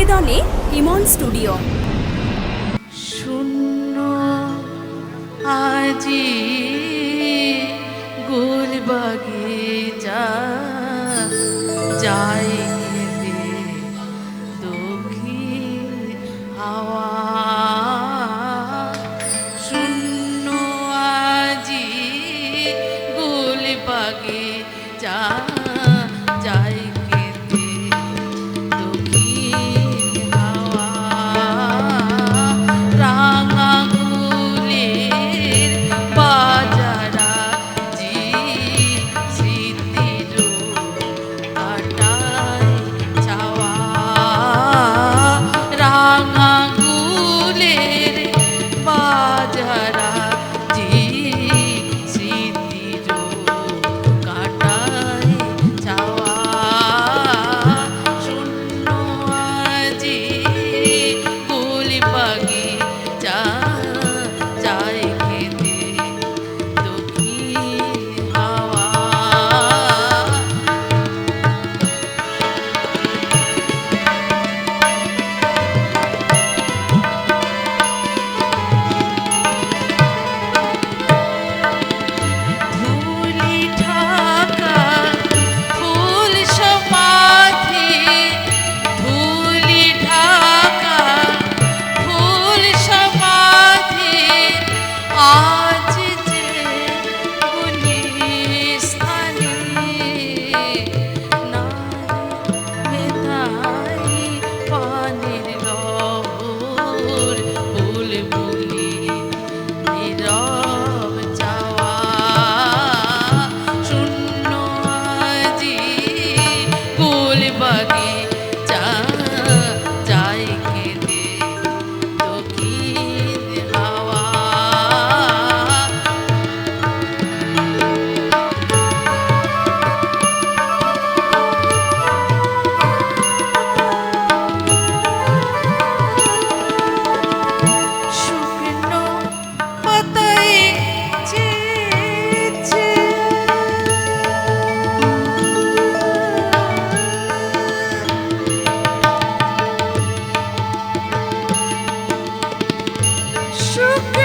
নিবেদনে ইমন studio. শূন্য আজি গোলবাগে যা যাই shoot